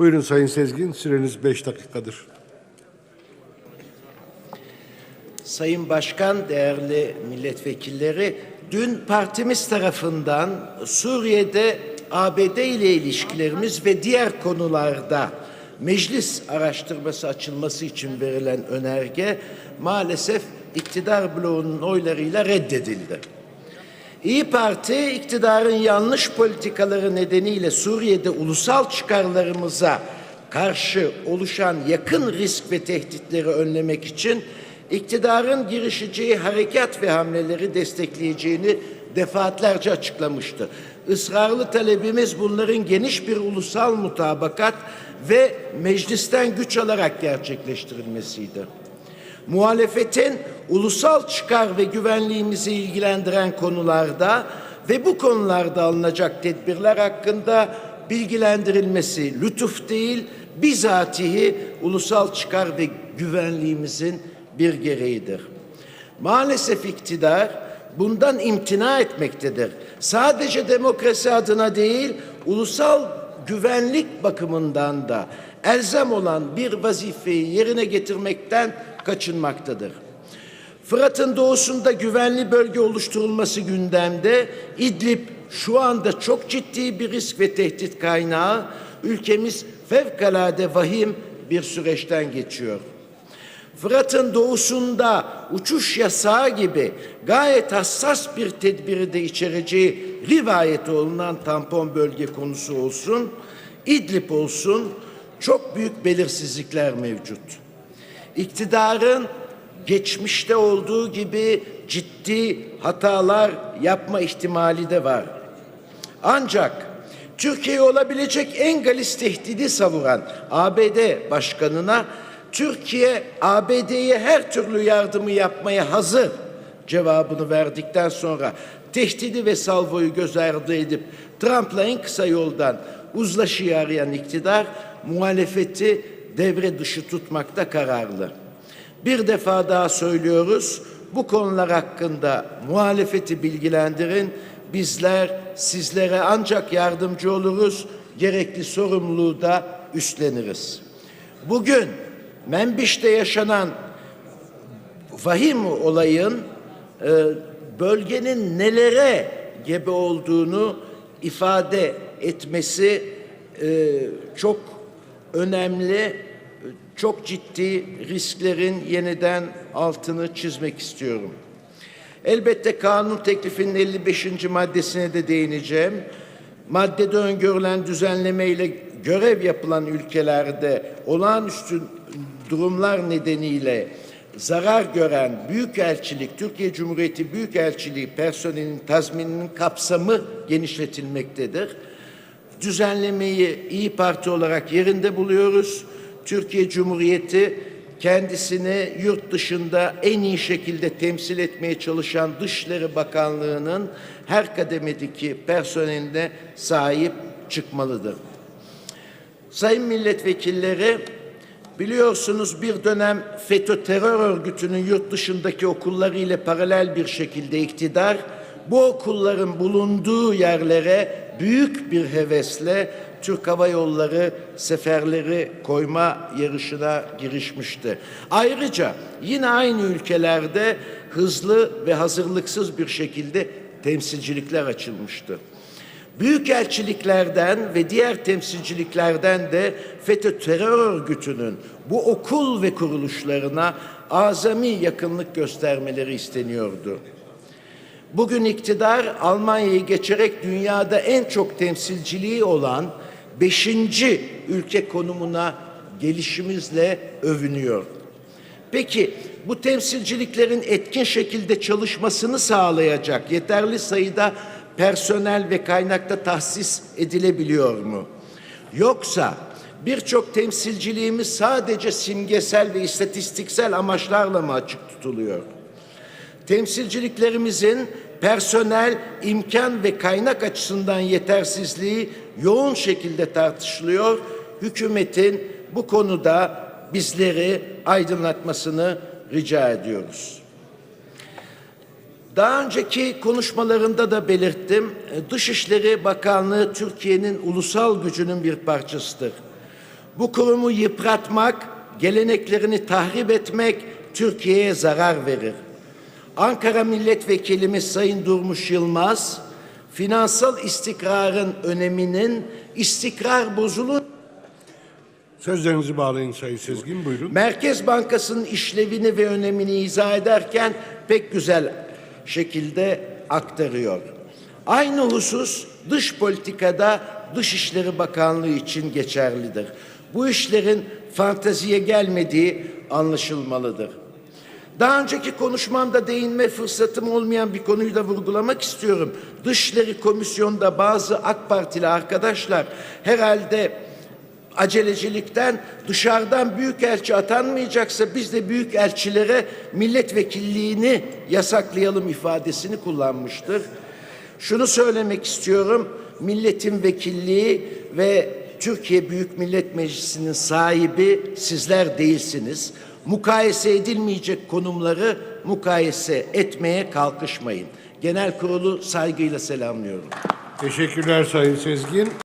Buyurun Sayın Sezgin, süreniz beş dakikadır. Sayın Başkan, değerli milletvekilleri, dün partimiz tarafından Suriye'de ABD ile ilişkilerimiz ve diğer konularda meclis araştırması açılması için verilen önerge maalesef iktidar bloğunun oylarıyla reddedildi. İyi Parti iktidarın yanlış politikaları nedeniyle Suriye'de ulusal çıkarlarımıza karşı oluşan yakın risk ve tehditleri önlemek için iktidarın girişeceği harekat ve hamleleri destekleyeceğini defaatlerce açıklamıştı. Israrlı talebimiz bunların geniş bir ulusal mutabakat ve meclisten güç alarak gerçekleştirilmesiydi muhalefetin ulusal çıkar ve güvenliğimizi ilgilendiren konularda ve bu konularda alınacak tedbirler hakkında bilgilendirilmesi lütuf değil, bizatihi ulusal çıkar ve güvenliğimizin bir gereğidir. Maalesef iktidar bundan imtina etmektedir. Sadece demokrasi adına değil, ulusal güvenlik bakımından da elzem olan bir vazifeyi yerine getirmekten kaçınmaktadır. Fırat'ın doğusunda güvenli bölge oluşturulması gündemde. İdlib şu anda çok ciddi bir risk ve tehdit kaynağı. Ülkemiz fevkalade vahim bir süreçten geçiyor. Fırat'ın doğusunda uçuş yasağı gibi gayet hassas bir tedbiri de içereceği rivayet olunan tampon bölge konusu olsun, İdlib olsun çok büyük belirsizlikler mevcut. İktidarın geçmişte olduğu gibi ciddi hatalar yapma ihtimali de var. Ancak Türkiye olabilecek en galis tehdidi savuran ABD başkanına Türkiye ABD'ye her türlü yardımı yapmaya hazır cevabını verdikten sonra tehdidi ve salvoyu göz ardı edip Trump'la en kısa yoldan uzlaşıyı arayan iktidar muhalefeti devre dışı tutmakta kararlı. Bir defa daha söylüyoruz. Bu konular hakkında muhalefeti bilgilendirin. Bizler sizlere ancak yardımcı oluruz. Gerekli sorumluluğu da üstleniriz. Bugün Menbiş'te yaşanan vahim olayın e, bölgenin nelere gebe olduğunu ifade etmesi e, çok önemli, çok ciddi risklerin yeniden altını çizmek istiyorum. Elbette kanun teklifinin 55. maddesine de değineceğim. Maddede öngörülen düzenleme ile görev yapılan ülkelerde olağanüstü durumlar nedeniyle zarar gören Büyükelçilik, Türkiye Cumhuriyeti Büyükelçiliği personelinin tazmininin kapsamı genişletilmektedir. Düzenlemeyi İyi Parti olarak yerinde buluyoruz. Türkiye Cumhuriyeti kendisini yurt dışında en iyi şekilde temsil etmeye çalışan Dışişleri Bakanlığı'nın her kademedeki personeline sahip çıkmalıdır. Sayın milletvekilleri, biliyorsunuz bir dönem FETÖ terör örgütünün yurt dışındaki okulları ile paralel bir şekilde iktidar, bu okulların bulunduğu yerlere büyük bir hevesle Türk Hava Yolları seferleri koyma yarışına girişmişti. Ayrıca yine aynı ülkelerde hızlı ve hazırlıksız bir şekilde temsilcilikler açılmıştı. Büyükelçiliklerden ve diğer temsilciliklerden de FETÖ terör örgütünün bu okul ve kuruluşlarına azami yakınlık göstermeleri isteniyordu. Bugün iktidar Almanya'yı geçerek dünyada en çok temsilciliği olan beşinci ülke konumuna gelişimizle övünüyor. Peki bu temsilciliklerin etkin şekilde çalışmasını sağlayacak yeterli sayıda personel ve kaynakta tahsis edilebiliyor mu? Yoksa birçok temsilciliğimiz sadece simgesel ve istatistiksel amaçlarla mı açık tutuluyor? Temsilciliklerimizin personel, imkan ve kaynak açısından yetersizliği yoğun şekilde tartışılıyor. Hükümetin bu konuda bizleri aydınlatmasını rica ediyoruz. Daha önceki konuşmalarında da belirttim. Dışişleri Bakanlığı Türkiye'nin ulusal gücünün bir parçasıdır. Bu kurumu yıpratmak, geleneklerini tahrip etmek Türkiye'ye zarar verir. Ankara Milletvekilimiz Sayın Durmuş Yılmaz, finansal istikrarın öneminin istikrar bozulur Sözlerinizi bağlayın Sayın Sezgin. Buyurun. Merkez Bankası'nın işlevini ve önemini izah ederken pek güzel şekilde aktarıyor. Aynı husus dış politikada Dışişleri Bakanlığı için geçerlidir. Bu işlerin fanteziye gelmediği anlaşılmalıdır. Daha önceki konuşmamda değinme fırsatım olmayan bir konuyu da vurgulamak istiyorum. Dışişleri Komisyonu'nda bazı AK Partili arkadaşlar herhalde acelecilikten dışarıdan büyükelçi atanmayacaksa biz de büyükelçilere milletvekilliğini yasaklayalım ifadesini kullanmıştır. Şunu söylemek istiyorum. Milletin vekilliği ve Türkiye Büyük Millet Meclisi'nin sahibi sizler değilsiniz. Mukayese edilmeyecek konumları mukayese etmeye kalkışmayın. Genel kurulu saygıyla selamlıyorum. Teşekkürler Sayın Sezgin.